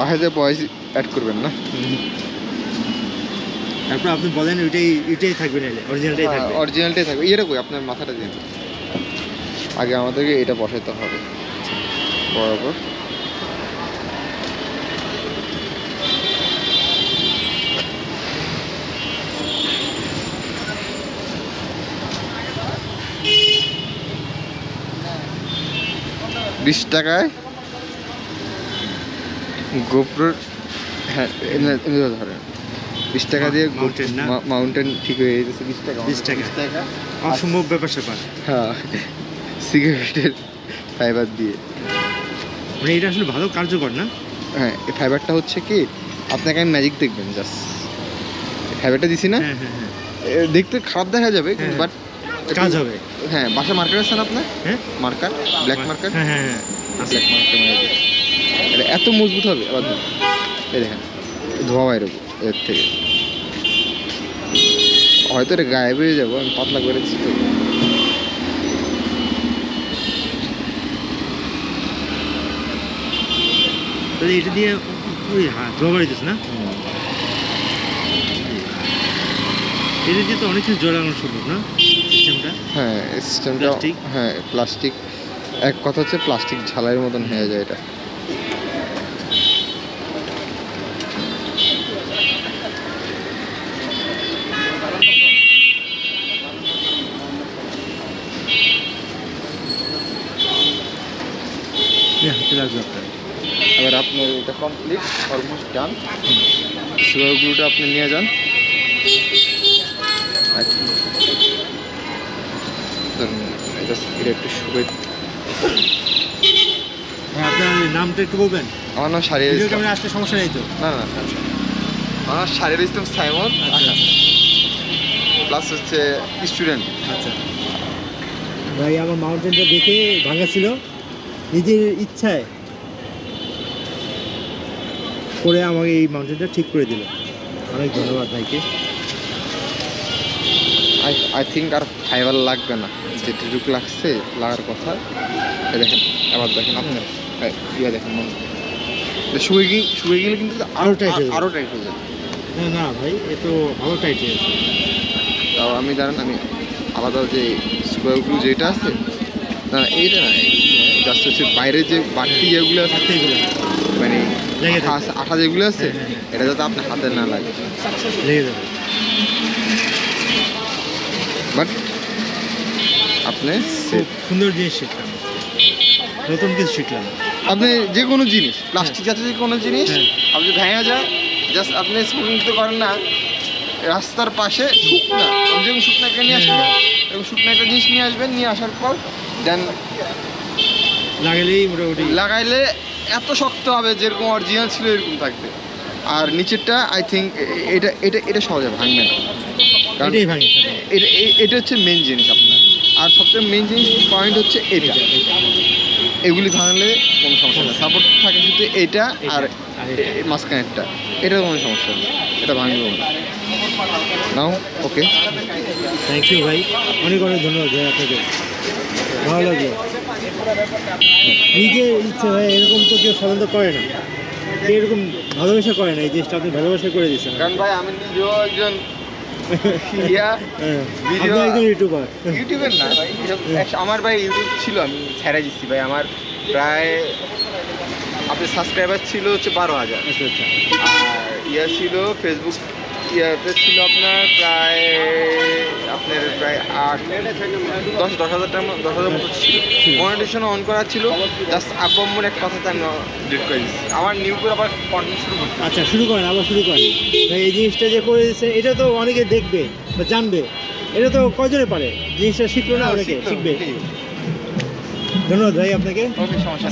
বাসায় যে অ্যাড করবেন না? তারপর আপনি বলেন ওইটাই এটাই থাকবে নাহলে অরিজিনালটাই থাকবে। অরিজিনালটাই থাকবে। কই? আপনার মাথাটা দিন। আগে আমাদেরকে এটা বসাইতে হবে। বরাবর। বিশ টাকায় গোপ্রোর হ্যাঁ ধরেন বিশ টাকা দিয়ে মাউন্টেন ঠিক হয়ে যেতেছে বিশ টাকা। 20 টাকা। বিশ টাকা। অসম্ভব ব্যাপার স্যাপার। হ্যাঁ সিগারেটের ফাইবার দিয়ে। মানে এটা আসলে ভালো কার্যকর না? হ্যাঁ এই ফাইবারটা হচ্ছে কি আপনাকে আমি ম্যাজিক দেখবেন জাস্ট ফাইবারটা দিছি না? হ্যাঁ হ্যাঁ হ্যাঁ। দেখতে খারাপ দেখা যাবে বাট কাজ হবে। হ্যাঁ বাসা মার্কার আছে না আপনার? হ্যাঁ। মার্কার ব্ল্যাক মার্কার হ্যাঁ হ্যাঁ আছে। ব্ল্যাক মার্কার মেরে দিন। এটা এত মজবুত হবে? আবার। এই দেখেন ধোয়া বাইরে এর থেকে। হয়তো এটা গায়েব হয়ে যাব আমি পাতলা করে দিচ্ছি তো। এটা দিয়ে ওই হ্যাঁ ধোয়া বাড়িতেছে না? এটা দিয়ে তো অনেক কিছু জড়ানো সম্ভব না? সিস্টেমটা? হ্যাঁ সিস্টেমটা হ্যাঁ প্লাস্টিক। এক কথা হচ্ছে প্লাস্টিক ঝালাইয়ের মতন হয়ে যায় এটা। হাতে লাগবে আপনার। এবার আপনার এটা কমপ্লিট অলমোস্ট ডান সুগার গ্লুটা আপনি নিয়ে যান। এটা একটু শুকিয়ে হ্যাঁ আপনার নামটা একটু বলবেন। আমার নাম ইসলাম। আসলে সমস্যা নেই তো? না না। আমার নাম সারিয়া ইসলাম সাইমন। আচ্ছা। প্লাস হচ্ছে স্টুডেন্ট আচ্ছা। ভাই আমার মাউন্টেনটা দেখে ভাঙা ছিল নিজের ইচ্ছায় করে আমাকে এই মাউন্টেনটা ঠিক করে দিল। অনেক ধন্যবাদ ভাইকে। আই আই থিঙ্ক আর ফাইবার লাগবে না। যেটুকু লাগছে লাগার কথা। দেখেন আবার দেখেন আপনার এই, ইয়ে দেখেন শুয়ে গিয়ে শুয়ে গেলে কিন্তু আরও tight হয়ে আরও টাইট হয়ে যাবে। না না ভাই এ তো ভালো টাইট হয়ে আছে তাও আমি জানেন আমি আলাদা যে সুগারগুলো যেটা আছে না না, এইটা না জাস্ট হচ্ছে বাইরে যে বাড়তি যেগুলো আছে মানে আঠা যেগুলো আছে হ্যাঁ, হ্যাঁ, এটা যাতে আপনার হাতে না লাগে। লেগে যাবে বাট আপনি সুন্দর জিনিস শিখলাম। নতুন কিছু শিখলাম। আপনি যে কোনো জিনিস প্লাস্টিক জাতীয় যে কোনো জিনিস হ্যাঁ। আপনি ভেঙে যায় জাস্ট আপনি স্মোকিং তো করেন না রাস্তার পাশে শুকনা আপনি যেরকম শুকনা একটা নিয়ে আসবেন এবং শুকনা একটা জিনিস নিয়ে আসবেন নিয়ে আসার পর দেন লাগালেই মোটামুটি। লাগাইলে এত শক্ত হবে যেরকম অরিজিনাল ছিল এরকম থাকবে। আর নিচেরটা আই থিঙ্ক এটা এটা এটা সহজে ভাঙবে না। এটাই ভাঙি এটা এটা হচ্ছে মেন জিনিস আপনার। আর সবচেয়ে মেন জিনিস পয়েন্ট হচ্ছে এটা। এগুলি ভাঙলে কোনো সমস্যা নেই। সাপোর্ট থাকে শুধু এটা আর মাঝখানেরটা। এটা কোনো সমস্যা নেই। এটা ভাঙবে না। নাও ওকে থ্যাংক ইউ ভাই। অনেক অনেক ধন্যবাদ ভাই আপনাকে। ভালো লাগল। নিজের ইচ্ছে ভাই এরকম তো কেউ সাধারণত করে না। কেউ এরকম ভালোবাসা করে না এই জিনিসটা আপনি ভালোবাসা করে দিচ্ছেন কারণ ভাই আমি নিজেও একজন হ্যাঁ, ইউটিউবার না ভাই আমার ভাই ইউটিউব ছিল আমি ছেড়ে দিচ্ছি ভাই আমার প্রায় আপনার সাবস্ক্রাইবার ছিল হচ্ছে বারো হাজার। আচ্ছা আচ্ছা। আর ইয়া ছিল ফেসবুক ইয়াতে ছিল আপনার প্রায় আপনার প্রায় আট দশ দশ হাজার টাকা দশ হাজার মতো ছিল। মনিটেশন অন করা ছিল জাস্ট আব্বাম্মুর এক কথাতে আমি ডিলিট করে দিচ্ছি আমার নিউ করে আবার কন্টেন্ট শুরু আচ্ছা শুরু করেন আবার শুরু করেন। এই জিনিসটা যে করে দিচ্ছে এটা তো অনেকে দেখবে বা জানবে। এটা তো কজনে পারে? জিনিসটা শিখলো না অনেকে শিখবে। ধন্যবাদ ভাই আপনাকে। সমস্যা